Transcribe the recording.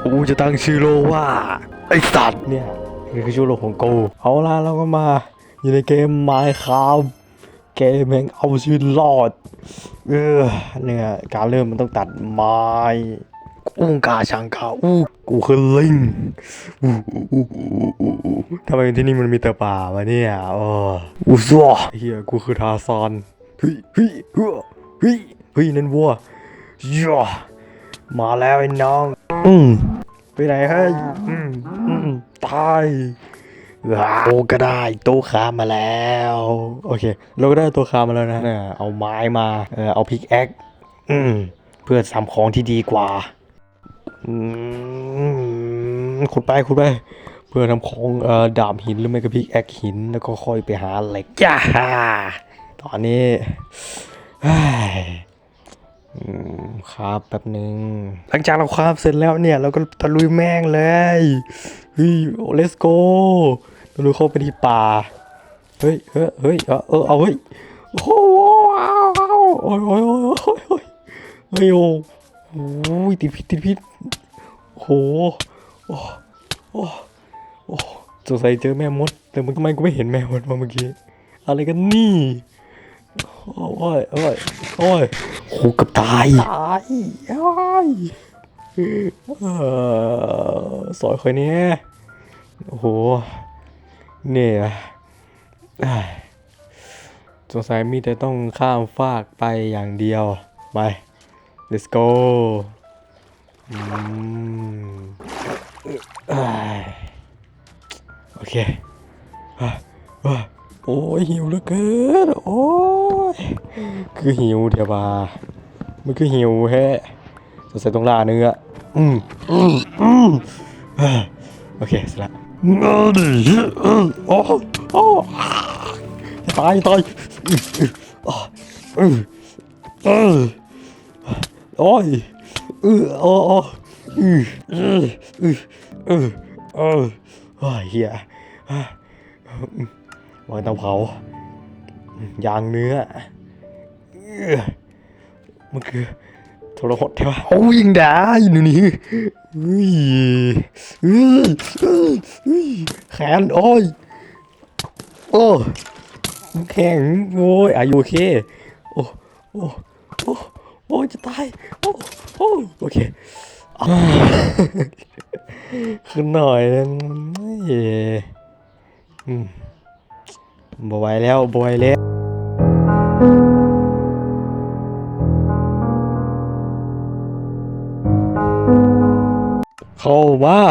กูจะตั้งชื่อโลว่าไอสัตว์เนี่ยนี่คือชื่อโลของกูเอาล่ะเราก็มาอยู่ในเกมไมค์ครับเกมแห่งเอาชีวิตรอด เออเนี่ยการเริ่มมันต้องตัดไม้อุ้งกาชังกาอู้กูคือลิงทำไมที่นี่มันมีแต่ป่าวะเนี่ยโอ้อู้ซัวเฮียกูคือทาซานเฮ้ยเฮ้ยเฮ้ยเฮ้ยเฮ้ยนั่นวัวย่า มาแล้วไอ้น้อง อืมไปไหนเฮ้ยอืมอืมตายว้าวโอ้ก็ได้โต๊ะคามาแล้ว โอเคเราก็ได้ตัวคามาแล้วนะเนี่ยเอาไม้มา เออเอาพิกแอคอืมเพื่อทำของที่ดีกว่าอืมขุดไปขุดไปเพื่อทำของเอ่อดาบหินหรือไม่ก็พิกแอคหิน แล้วก็ค่อยไปหาเหล็กจ้าตอนนี้เฮ้ยอืม ครับแป๊บหนึ่งหลังจากเราคราบเสร็จแล้วเนี่ย เราก็ตะลุยแม่งเลยเฮ้ยโอ้ let's go ตะลุยเข้าไปที่ป่า เฮ้ยเฮ้ยเฮ้ยเออเอาเฮ้ยโอ้โหโอ้ยโอ้ยโอ้ยโอ้ยโอ้ยเฮ้ยโอ้โหติดพิษติดพิษโหโอ้โอ้โอ้สงสัยเจอแม่มด แต่มันทำไมกูไม่เห็นแม่มดมาเมื่อกี้ อะไรกันนี่ โอ้ยโอ้ยโอ้ยโหเกับตาย ตายโอ้ยเออสอยคอยเนี้ยโอ้โห เนี่ยเอ้ยสงสัยมีแต่ต้องข้ามฟากไปอย่างเดียว ไป let's go อืมเอ้ยโอเคอะอะ โอ้ยหิวเหลือเกินโอ้ยคือหิวเดี๋ยวมามันคือหิวแฮะสงสัยต้องล่าเนื้ออืมอืมอืมเอ้ยโอเคเสร็จละเออดิเออโอ้โอ้จะตายจะตายเออเออโอ้ยเออโอ้โอ้เออเออเออเออเออโอ้ยเฮีย วางเตาเผายางเนื้อเอื้อมันคือโทรหดใช่ปะโอ้ยิงได้หนูนี่เฮ้ยเฮ้ยเฮ้ยเฮ้ยแขนโอ้ยโอ้แข็งโอ้ยอายุโอเคโอ้โอ้โอ้โอ้จะตายโอ้โอ้โอเคอ่าขึ้นหน่อยนึงเฮ้ยอืม บวยแล้วบวยวแล้วเขาว่า